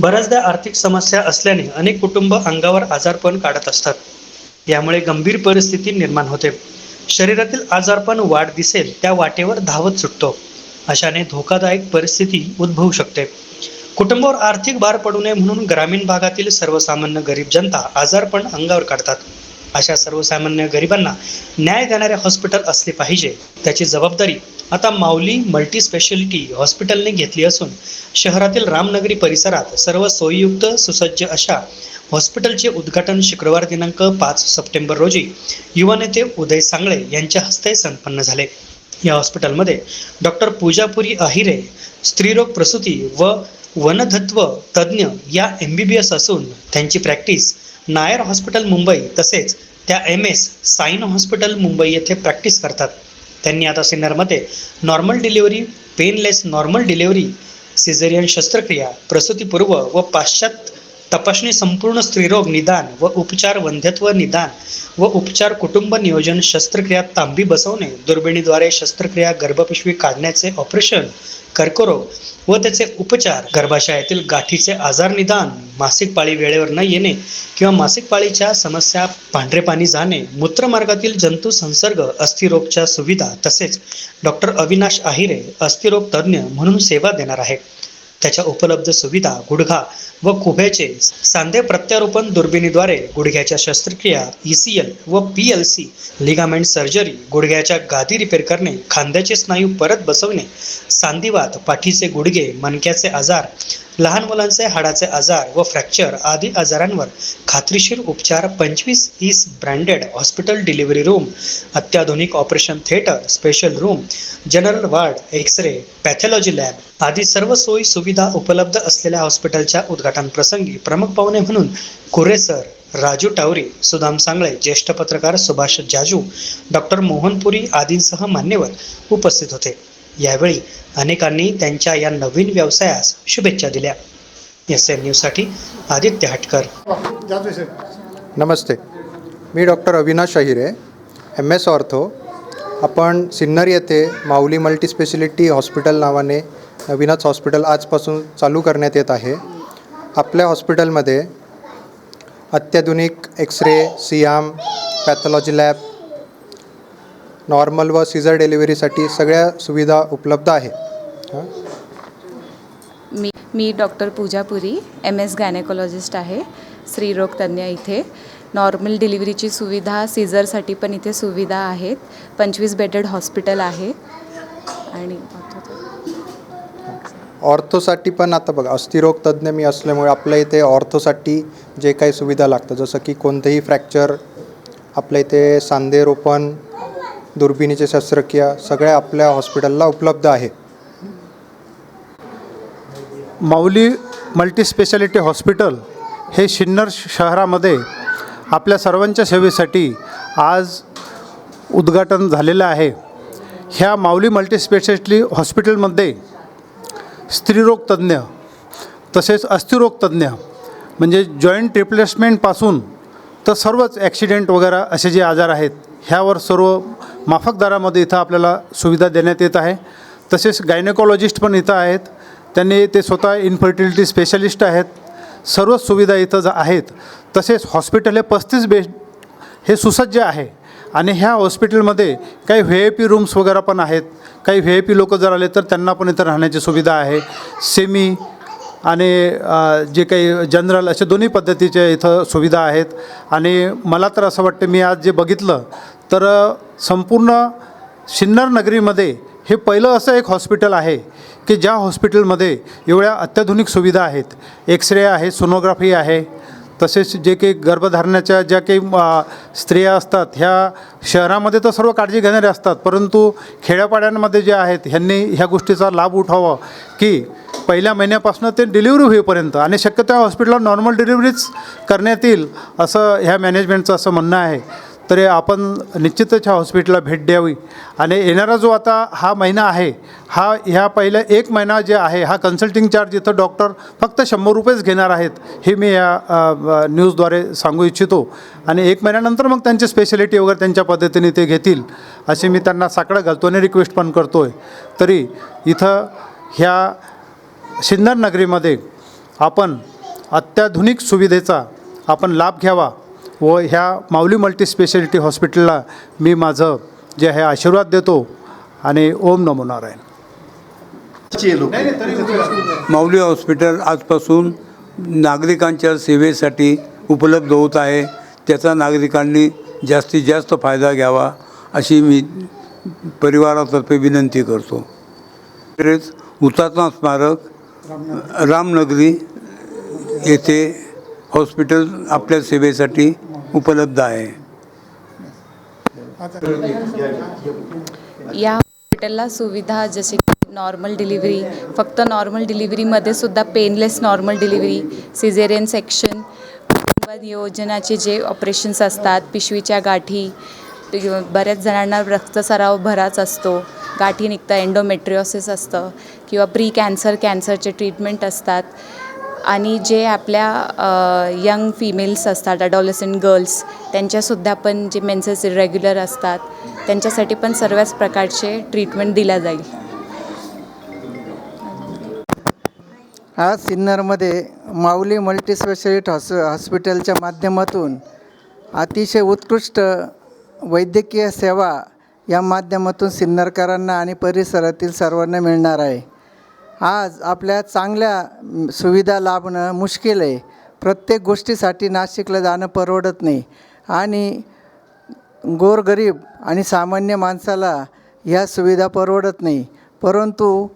बऱ्याचदा आर्थिक समस्या असल्याने अनेक कुटुंब अंगावर आजारपण काढत असतात. यामुळे गंभीर परिस्थिती निर्माण होते. शरीरातील आजारपण वाढ दिसेल त्या वाटेवर धावत सुटतो. अशाने धोकादायक परिस्थिती उद्भवू शकते. कुटुंबावर आर्थिक भार पडू नये म्हणून ग्रामीण भागातील सर्वसामान्य गरीब जनता आजारपण अंगावर काढतात. अशा सर्वसामान्य गरिबांना न्याय देणारे हॉस्पिटल असले पाहिजे त्याची जबाबदारी आता माऊली मल्टी स्पेशालिटी हॉस्पिटलने घेतली असून शहरातील रामनगरी परिसरात सर्व सोयीयुक्त सुसज्ज अशा हॉस्पिटलचे उद्घाटन शुक्रवार दिनांक पाच सप्टेंबर रोजी युवा नेते उदय सांगळे यांच्या हस्ते संपन्न झाले. या हॉस्पिटलमध्ये डॉक्टर पूजापुरी अहिरे स्त्रीरोग प्रसूती व वनधत्व तज्ज्ञ या एम बी बी एस असून त्यांची प्रॅक्टिस नायर हॉस्पिटल मुंबई तसेच त्या M S Sion hospital Mumbai येथे प्रॅक्टिस करतात. त्यांनी आता सिन्नरमध्ये normal delivery painless normal delivery caesarean शस्त्रक्रिया प्रसूतीपूर्व व पाश्चात्य तपासणी संपूर्ण स्त्रीरोग निदान व उपचार वंध्यत्व निदान व उपचार कुटुंब नियोजन शस्त्रक्रिया तांबी बसवणे दुर्बिणीद्वारे शस्त्रक्रिया गर्भपिशवी काढण्याचे ऑपरेशन कर्करोग व त्याचे उपचार गर्भाशयातील गाठीचे आजार निदान मासिक पाळी वेळेवर न येणे किंवा मासिक पाळीच्या समस्या पांढरेपाणी जाणे मूत्रमार्गातील जंतू संसर्ग अस्थिरोगच्या सुविधा तसेच डॉक्टर अविनाश आहिरे अस्थिरोग तज्ज्ञ म्हणून सेवा देणार आहे त्याच्या उपलब्ध सुविधा गुडघा व खुभ्याचे सांधे प्रत्यारोपण दुर्बिणीद्वारे गुडघ्याच्या शस्त्रक्रिया ई सी एल व P C L ligament surgery गुडघ्याच्या गादी रिपेअर करणे खांद्याचे स्नायू परत बसवणे सांधिवात पाठीचे गुडघे मणक्याचे आजार लहान मुलांचे हाडाचे आजार व फ्रॅक्चर आदी आजारांवर खात्रीशीर उपचार पंचवीस ईस ब्रँडेड हॉस्पिटल डिलिव्हरी रूम अत्याधुनिक operation theatre special room general ward X ray pathology lab आदी सर्व सोयी सुविधा उपलब्ध असलेल्या हॉस्पिटलच्या उद्घाटन प्रसंगी प्रमुख पाहुणे म्हणून कुरे सर राजू टावरी सुदाम सांगळे ज्येष्ठ पत्रकार सुभाष जाजू डॉक्टर मोहनपुरी आदींसह मान्यवर उपस्थित होते. यावेळी अनेकांनी त्यांच्या या नवीन व्यवसायास शुभेच्छा दिल्या. एस एन न्यूजसाठी आदित्य हटकर. नमस्ते. मी doctor Avinash Ahire M S ortho. आपण सिन्नर येथे माऊली मल्टीस्पेशलिटी हॉस्पिटल नावाने नवीनच हॉस्पिटल आजपासून चालू करण्यात येत आहे. आपल्या हॉस्पिटलमध्ये अत्याधुनिक एक्स रे सियाम पॅथॉलॉजी लॅब नॉर्मल व सिझर डिलिव्हरीसाठी सगळ्या सुविधा उपलब्ध आहे हां. मी मी doctor Pujapuri M S gynaecologist आहे स्त्रीरोग तज्ज्ञ इथे. नॉर्मल डिलिव्हरीची सुविधा सीझरसाठी पण इथे सुविधा आहेत. पंचवीस बेडेड हॉस्पिटल आहे. आणि ऑर्थोसाठी पण आता बघा अस्थिरोग तज्ज्ञ मी असल्यामुळे आपल्या इथे ऑर्थोसाठी जे काही सुविधा लागतं जसं की कोणतेही फ्रॅक्चर आपल्या इथे सांधेरोपण दुर्बिणीचे शस्त्रक्रिया सगळ्या आपल्या हॉस्पिटलला उपलब्ध आहे. माऊली मल्टीस्पेशालिटी हॉस्पिटल हे सिन्नर शहरामध्ये आपल्या सर्वांच्या सेवेसाठी आज उद्घाटन झालेलं आहे. ह्या माऊली मल्टीस्पेशालिटी हॉस्पिटलमध्ये स्त्रीरोगतज्ज्ञ तसेच अस्थिरोगतज्ज्ञ म्हणजे जॉईंट रिप्लेसमेंटपासून तर सर्वच ॲक्सिडेंट वगैरे असे जे आजार आहेत ह्यावर सर्व माफक दरामध्ये इथं आपल्याला सुविधा देण्यात येत आहे. तसेच गायनेकॉलॉजिस्ट पण इथं आहेत. त्यांनी ते स्वतः इन्फर्टिलिटी स्पेशलिस्ट आहेत. सर्व सुविधा इथं ज आहेत. तसेच हॉस्पिटल हे पस्तीस बेड हे सुसज्ज आहे. आणि ह्या हॉस्पिटलमध्ये काही व्ही आय पी रूम्स वगैरे पण आहेत. काही व्ही आय पी लोक जर आले तर त्यांना पण इथं राहण्याची सुविधा आहे. सेमी आणि जे काही जनरल असे दोन्ही पद्धतीच्या इथं सुविधा आहेत. आणि मला तर असं वाटतं मी आज जे बघितलं तर संपूर्ण सिन्नर नगरीमध्ये हे पहिलं असं एक हॉस्पिटल आहे की ज्या हॉस्पिटलमध्ये एवढ्या अत्याधुनिक सुविधा आहेत. एक्सरे आहे सोनोग्राफी आहे. तसेच जे काही गर्भधारणाच्या ज्या काही स्त्रिया असतात ह्या शहरामध्ये तर सर्व काळजी घेणारे असतात परंतु खेड्यापाड्यांमध्ये जे आहेत ह्यांनी ह्या गोष्टीचा लाभ उठावा की पहिल्या महिन्यापासून ते डिलिव्हरी होईपर्यंत आणि शक्यतो हॉस्पिटलला नॉर्मल डिलिव्हरीच करण्यात येईल असं ह्या मॅनेजमेंटचं असं म्हणणं आहे. तरी आपण निश्चितच ह्या हॉस्पिटलला भेट द्यावी. आणि येणारा जो आता हा महिना आहे हा ह्या पहिल्या एक महिना जे आहे हा कन्सल्टिंग चार्ज इथं डॉक्टर फक्त शंभर रुपयेच घेणार आहेत हे मी या न्यूजद्वारे सांगू इच्छितो. आणि एक महिन्यानंतर मग त्यांची स्पेशालिटी वगैरे त्यांच्या पद्धतीने ते घेतील असे मी त्यांना साकडं घालतो आणि रिक्वेस्ट पण करतो आहे तरी इथं ह्या सिन्नर नगरीमध्ये आपण अत्याधुनिक सुविधेचा आपण लाभ घ्यावा व ह्या माऊली मल्टीस्पेशालिटी हॉस्पिटलला मी माझं जे आहे आशीर्वाद देतो आणि ओम नमो नारायण. माऊली हॉस्पिटल आजपासून नागरिकांच्या सेवेसाठी उपलब्ध होत आहे. त्याचा नागरिकांनी जास्तीत जास्त फायदा घ्यावा अशी मी परिवारातर्फे विनंती करतो. तसेच हुतात्मा स्मारक रामनगरी येथे हॉस्पिटल आपल्या सेवेसाठी उपलब्ध आहे. या हॉस्पिटलला सुविधा जसे की नॉर्मल डिलिव्हरी फक्त नॉर्मल डिलिव्हरीमध्ये सुद्धा painless normal delivery caesarean section नियोजनाचे जे ऑपरेशन्स असतात पिशवीच्या गाठी बऱ्याच जणांना रक्तसराव भराच असतो. गाठी निघतं एन्डोमेट्रिओसिस असतं किंवा प्री कॅन्सर कॅन्सरचे ट्रीटमेंट असतात. आणि जे आपल्या यंग फिमेल्स असतात अडॉलसंट गर्ल्स त्यांच्यासुद्धा पण जे मेन्सेस इरेग्युलर असतात त्यांच्यासाठी पण सर्वच प्रकारचे ट्रीटमेंट दिल्या जाईल. आज सिन्नरमध्ये माऊली मल्टीस्पेशालिटी हॉस हॉस्पिटलच्या माध्यमातून अतिशय उत्कृष्ट वैद्यकीय सेवा या माध्यमातून सिन्नरकरांना आणि परिसरातील सर्वांना मिळणार आहे. आज आपल्या चांगल्या सुविधा लाभणं मुश्किल आहे. प्रत्येक गोष्टीसाठी नाशिकला जाणं परवडत नाही. आणि गोरगरीब आणि सामान्य माणसाला ह्या सुविधा परवडत नाही. परंतु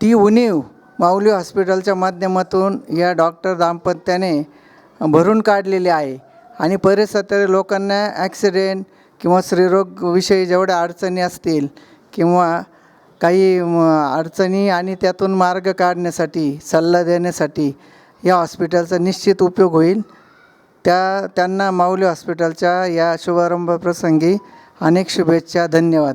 ती उणीव माऊली हॉस्पिटलच्या माध्यमातून या डॉक्टर दाम्पत्याने भरून काढलेली आहे. आणि परिसरातील लोकांना ॲक्सिडेंट किंवा स्त्रीरोगविषयी जेवढ्या अडचणी असतील किंवा काही अडचणी आणि त्यातून मार्ग काढण्यासाठी सल्ला देण्यासाठी या हॉस्पिटलचा निश्चित उपयोग होईल. त्या त्यांना माऊली हॉस्पिटलच्या या शुभारंभप्रसंगी अनेक शुभेच्छा धन्यवाद.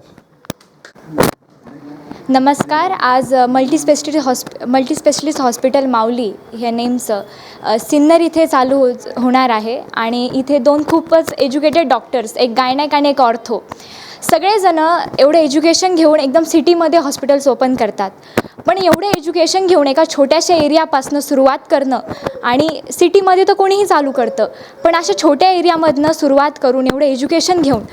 नमस्कार. आज मल्टीस्पेशलिटी हॉस्प मल्टीस्पेशलिस्ट हॉस्पिटल माऊली ह्या नेमचं सिन्नर इथे चालू हो होणार आहे आणि इथे दोन खूपच एज्युकेटेड डॉक्टर्स एक गायनॅक आणि एक ऑर्थो सगळेजणं एवढं एज्युकेशन घेऊन एकदम सिटीमध्ये हॉस्पिटल्स ओपन करतात. पण एवढं एज्युकेशन घेऊन एका छोट्याशा एरियापासनं सुरुवात करणं आणि सिटीमध्ये तर कोणीही चालू करतं पण अशा छोट्या एरियामधनं सुरुवात करून एवढं एज्युकेशन घेऊन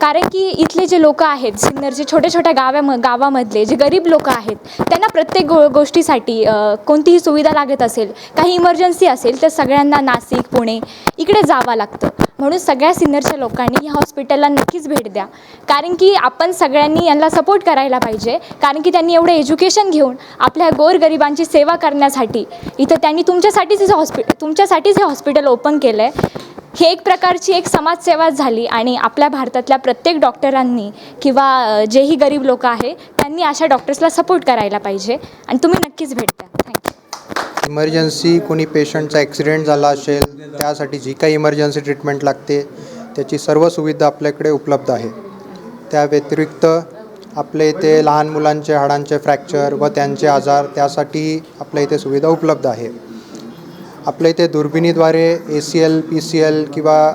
कारण की इथले जे लोक आहेत सिन्नरचे छोट्या छोट्या गाव्याम गावामधले जे गरीब लोक आहेत त्यांना प्रत्येक गो गोष्टीसाठी कोणतीही सुविधा लागत असेल काही इमर्जन्सी असेल तर सगळ्यांना नाशिक पुणे इकडे जावं लागतं. म्हणून सगळ्या सिन्नरच्या लोकांनी या हॉस्पिटलला नक्कीच भेट द्या. कारण की आपण सगळ्यांनी यांना सपोर्ट करायला पाहिजे. कारण की त्यांनी एवढं एज्युकेशन घेऊन आपल्या गोरगरिबांची सेवा करण्यासाठी इथं त्यांनी तुमच्यासाठीच हे हॉस्पि तुमच्यासाठीच हे हॉस्पिटल ओपन केलं आहे हे एक प्रकारची एक समाजसेवा झाली आणि आपल्या भारतातल्या प्रत्येक डॉक्टरांनी किंवा जेही गरीब लोक आहे त्यांनी अशा डॉक्टर्सला सपोर्ट करायला पाहिजे. आणि तुम्ही नक्कीच भेट द्या. थँक्यू इमर्जन्सी कोणी पेशंटचा ॲक्सिडेंट झाला असेल त्यासाठी जी काही इमर्जन्सी ट्रीटमेंट लागते त्याची सर्व सुविधा आपल्याकडे उपलब्ध आहे. त्या व्यतिरिक्त आपल्या इथे लहान मुलांचे हाडांचे फ्रॅक्चर व त्यांचे आजार त्यासाठी आपल्या इथे सुविधा उपलब्ध आहे. आपल्या इथे दुर्बिणीद्वारे A C L P C L किंवा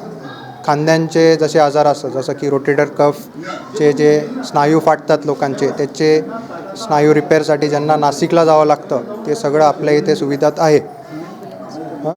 खांद्यांचे जसे आजार असतात जसं की रोटेटर कफचे जे स्नायू फाटतात लोकांचे त्याचे स्नायू रिपेअरसाठी ज्यांना नाशिकला जावं लागतं ते सगळं आपल्या इथे सुविधात आहे.